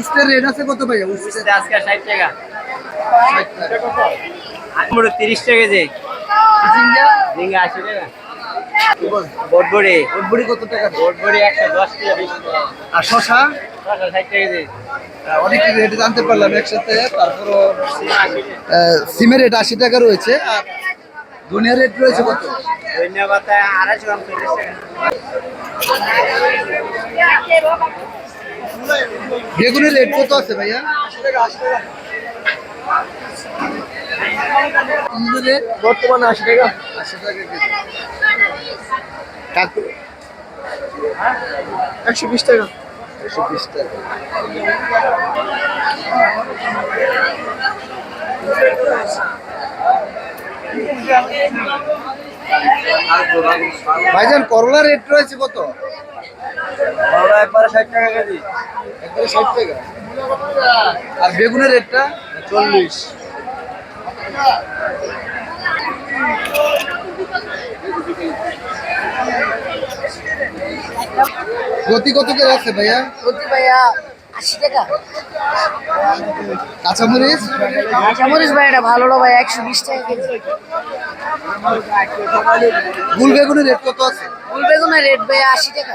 উস্তের rate আছে কত ভাইয়া? উঠছে আজকে ষাট টাকা। ষাট টাকা টাকা। বটবড়ি। ওটবড়ি কত টাকা? বিশ টাকা। আর শশা টাকা কেজি। অনেক রেট জানতে পারলাম একসাথে। তারপরও সিমের রেট আশি টাকা রয়েছে। আর ধনিয়ার রেট রয়েছে কত? ধন্যবাদ আড়াইশো গ্রাম চল্লিশ টাকা। বেগুনের রেট কত আছে ভাইয়া? বর্তমানে আশি টাকা। আশি টাকা কেজি। একশো বিশ টাকা। একশো বিশ টাকা। ভাইজান করলা রেট রয়েছে কত? করলা একবারে ষাট টাকা কেজি। আর বেগুনের রেটটা চল্লিশ। গতি কত করে আছে ভাইয়া? প্রতি ভাইয়া আশি টাকা। কাঁচামরিচ? কাঁচামরিচ ভাই এটা ভালো ভাই একশো বিশ টাকা কেজি। ফুল বেগুনের রেট কত আছে? ফুল বেগুনের রেট ভাই আশি টাকা।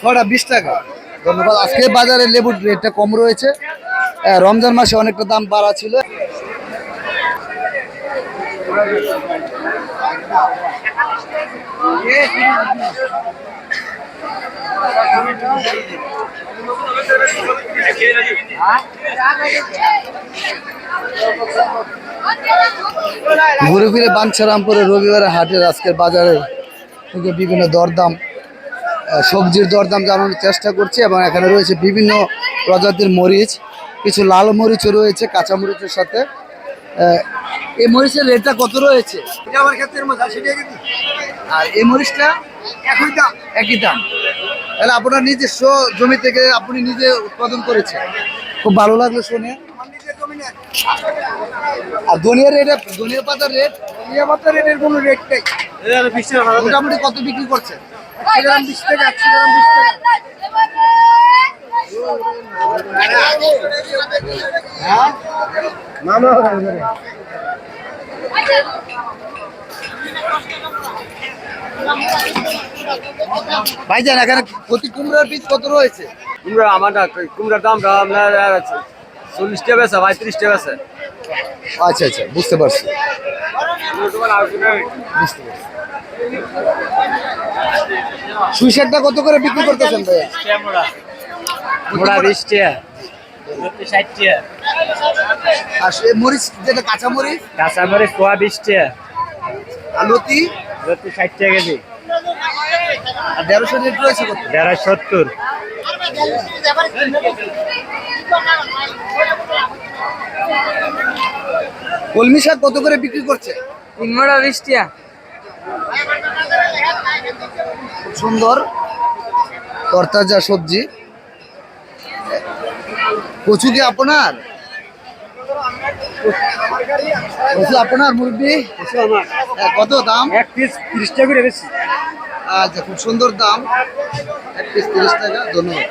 ছটা বিশ টাকা ধন্যবাদ। আজকে বাজারে লেবুর রেটটা কম রয়েছে। রমজান মাসে অনেকটা দাম বাড়া ছিল। ঘুরে ফিরে বাঞ্ছারামপুরে রবিবারে হাটের আজকের বাজারে বিভিন্ন দরদাম সবজির দরদাম জানানোর চেষ্টা করছি এবং এখানে রয়েছে বিভিন্ন প্রজাতির মরিচ কিছু লাল মরিচও রয়েছে কাঁচা মরিচের সাথে। আহ, এই মরিচের রেটটা কত রয়েছে? আর এই মরিচটা? একই দাম। একই দাম। তাহলে আপনার নিজস্ব জমি থেকে আপনি নিজে উৎপাদন করেছেন। খুব ভালো লাগল শুনে। আর ধনিয়া রেট ধনিয়া পাতার রেট? ধনিয়া পাতার রেটের কোনো রেট নেই। মোটামুটি কত বিক্রি করছেন? একশো গ্রাম বিশ টাকা একশো গ্রাম বিশ টাকা। হ্যাঁ ভাইজান এখানে প্রতি কুমড়ার পিস কত রয়েছে? কুমড়া আমার কুমড়ার দামটা আপনার চল্লিশ টাকা বেছে পঁয়ত্রিশ টাকা বেছে আচ্ছা আচ্ছা বুঝতে পারছি। বুঝতে পারছি। সুই শাকটা কত করে বিক্রি করতেছেন ভাইয়া মোড়া বিশ টাকা ষাট টাকা আর মরিচ যেটা কাঁচা মরিচ? কাঁচামরিচ পোয়া বিশ টাকা আর লতি? রত্তি ষাট টাকা কেজি। আর দেড়শো রেট রয়েছে কত? দেড়শো সত্তর। কলমি শাক কত করে বিক্রি করছে? তিন মোড়া বিশ টাকা খুব সুন্দর তরতাজা সবজি। কচু কি আপনার? কচু আপনার মুরব্বী? হ্যাঁ, কত দাম? এক পিস তিরিশ টাকা করে বেশি। আচ্ছা খুব সুন্দর দাম। এক পিস তিরিশ টাকা ধন্যবাদ।